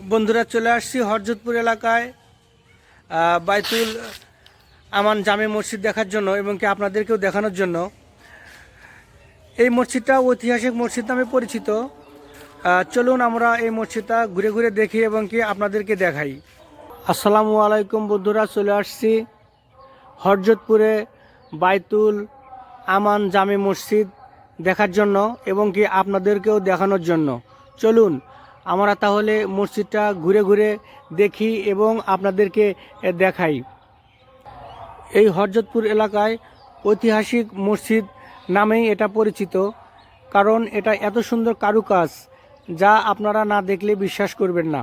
বন্ধুরা চলে আসছি হরজতপুর এলাকায় বাইতুল আমান জামে মসজিদ দেখার জন্য এবং কি আপনাদেরকেও দেখানোর জন্য। এই মসজিদটা ঐতিহাসিক মসজিদ নামে পরিচিত। চলুন আমরা এই মসজিদটা ঘুরে ঘুরে দেখি এবং কি আপনাদেরকে দেখাই। আসসালামু আলাইকুম বন্ধুরা, চলে আসছি হরজতপুরে বাইতুল আমান জামে মসজিদ দেখার জন্য এবং কি আপনাদেরকেও দেখানোর জন্য। চলুন আমরা তাহলে মসজিদটা ঘুরে ঘুরে দেখি এবং আপনাদেরকে দেখাই। এই হরজতপুর এলাকায় ঐতিহাসিক মসজিদ নামেই এটা পরিচিত, কারণ এটা এত সুন্দর কারুকাজ যা আপনারা না দেখলে বিশ্বাস করবেন না।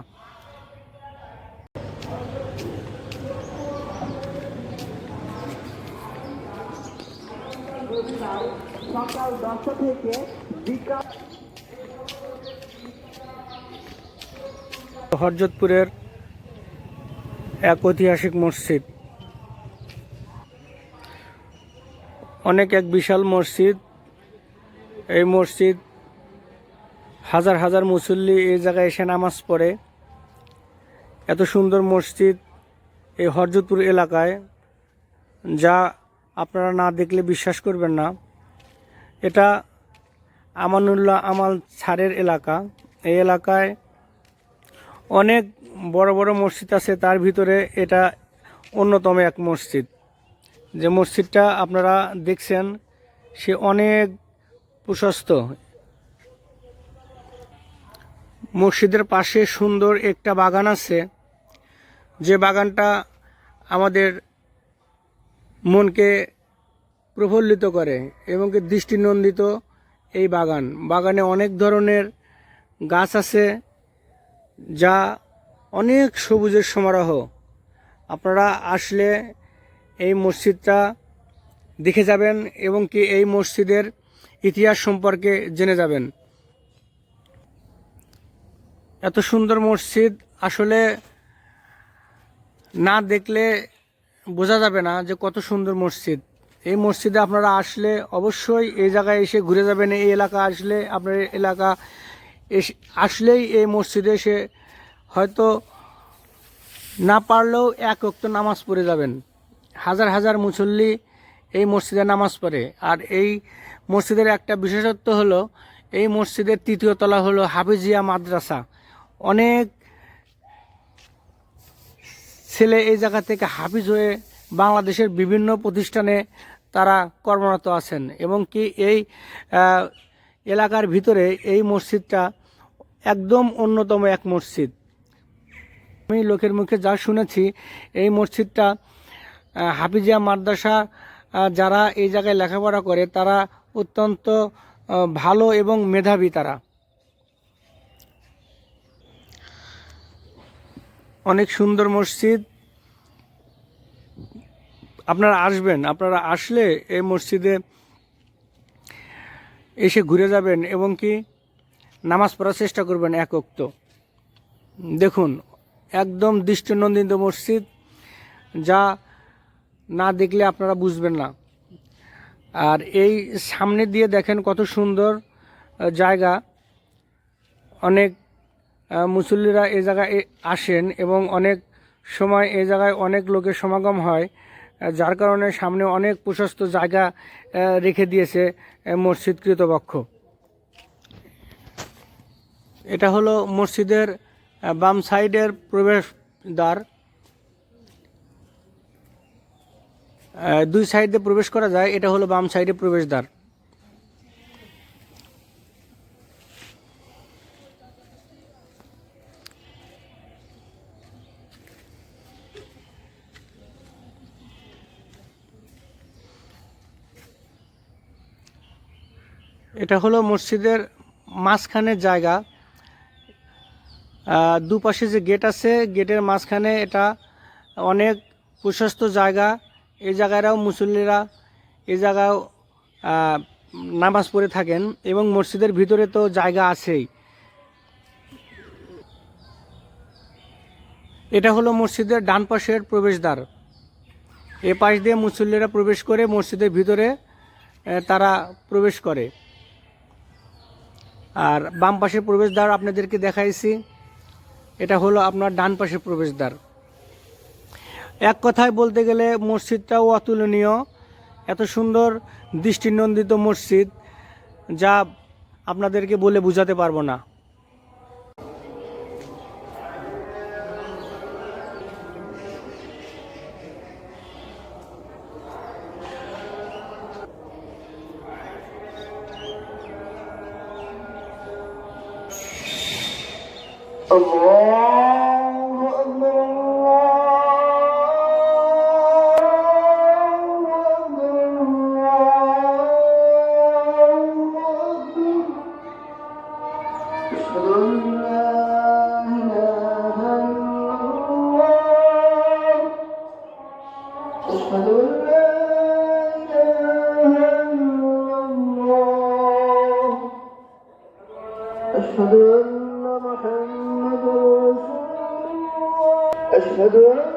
দশটা থেকে বিকাল হরজতপুরের এক ঐতিহাসিক মসজিদ। অনেক এক বিশাল মসজিদ। এই মসজিদ হাজার হাজার মুসল্লি এই জায়গায় এসে নামাজ পড়ে। এত সুন্দর মসজিদ এই হরজতপুর এলাকায়, যা আপনারা না দেখলে বিশ্বাস করবেন না। এটা আমানুল্লাহ আমাল ছাড়ের এলাকা। এই এলাকায় অনেক বড় বড় মসজিদ আছে, তার ভিতরে এটা অন্যতম এক মসজিদ। যে মসজিদটা আপনারা দেখছেন, সে অনেক প্রশস্ত। মসজিদের পাশে সুন্দর একটা বাগান আছে। যে বাগানটা আমাদের মনকে প্রফুল্লিত করে এবং দৃষ্টিনন্দিত এই বাগান। বাগানে অনেক ধরনের গাছ আছে। যা অনেক সবুজের সমারোহ। আপনারা আসলে এই মসজিদটা দেখে যাবেন এবং কি এই মসজিদের ইতিহাস সম্পর্কে জেনে যাবেন। এত সুন্দর মসজিদ আসলে না দেখলে বোঝা যাবে না যে কত সুন্দর মসজিদ। এই মসজিদে আপনারা আসলে অবশ্যই এই জায়গায় এসে ঘুরে যাবেন, এই এলাকা আসলে আপনার এলাকা আসলেই এই মসজিদে এসে হয়তো না পারলেও এক অক্ত নামাজ পড়ে যাবেন। হাজার হাজার মুসল্লি এই মসজিদে নামাজ পড়ে। আর এই মসজিদের একটা বিশেষত্ব হলো, এই মসজিদের তৃতীয় তলা হলো হাফিজিয়া মাদ্রাসা। অনেক ছেলে এই জায়গা থেকে হাফিজ হয়ে বাংলাদেশের বিভিন্ন প্রতিষ্ঠানে তারা কর্মরত আছেন এবং কি এই এলাকার ভিতরে এই মসজিদটা একদম অন্যতম এক মসজিদ। আমি লোকের মুখে যা শুনেছি, এই মসজিদটা হাফিজিয়া মাদ্রাসা যারা এই জায়গায় লেখাপড়া করে, তারা অত্যন্ত ভালো এবং মেধাবী তারা। অনেক সুন্দর মসজিদ। আপনারা আসবেন, আপনারা আসলে এই মসজিদে এসে ঘুরে যাবেন এবং কি নামাজ পড়ার চেষ্টা করবেন এক অক্ত দেখুন, একদম দৃষ্টিনন্দিত মসজিদ, যা না দেখলে আপনারা বুঝবেন না। আর এই সামনে দিয়ে দেখেন কত সুন্দর জায়গা। অনেক মুসল্লিরা এই জায়গায় আসেন এবং অনেক সময় এ জায়গায় অনেক লোকের সমাগম হয় যার কারণে সামনে অনেক প্রশস্ত জায়গা রেখে দিয়েছে মসজিদ কৃতপক্ষ এটা হলো মসজিদের বাম সাইডের প্রবেশ দ্বার দুই সাইডে প্রবেশ করা যায়, এটা হলো বাম সাইডে প্রবেশদ্বার। এটা হলো মসজিদের মাঝখানের জায়গা। দুপাশে যে গেট আছে গেটের মাঝখানে এটা অনেক প্রশস্ত জায়গা। এই জায়গায়ও মুসল্লিরা এই জায়গায় আহ, নামাজ পড়ে থাকেন এবং মসজিদের ভিতরে তো জায়গা আছেই। এটা হলো মসজিদের ডান পাশের প্রবেশদ্বার। এ পাশ দিয়ে মুসল্লিরা প্রবেশ করে মসজিদের ভিতরে তারা প্রবেশ করে। আর বাম পাশের প্রবেশদ্বার আপনাদেরকে দেখাইছি। এটা হলো আপনার ডান পাশে প্রবেশদ্বার। এক কথায় বলতে গেলে মসজিদটাও অতুলনীয়। এত সুন্দর দৃষ্টিনন্দিত মসজিদ যা আপনাদেরকে বলে বুঝাতে পারব না। أشهد أن Fedor.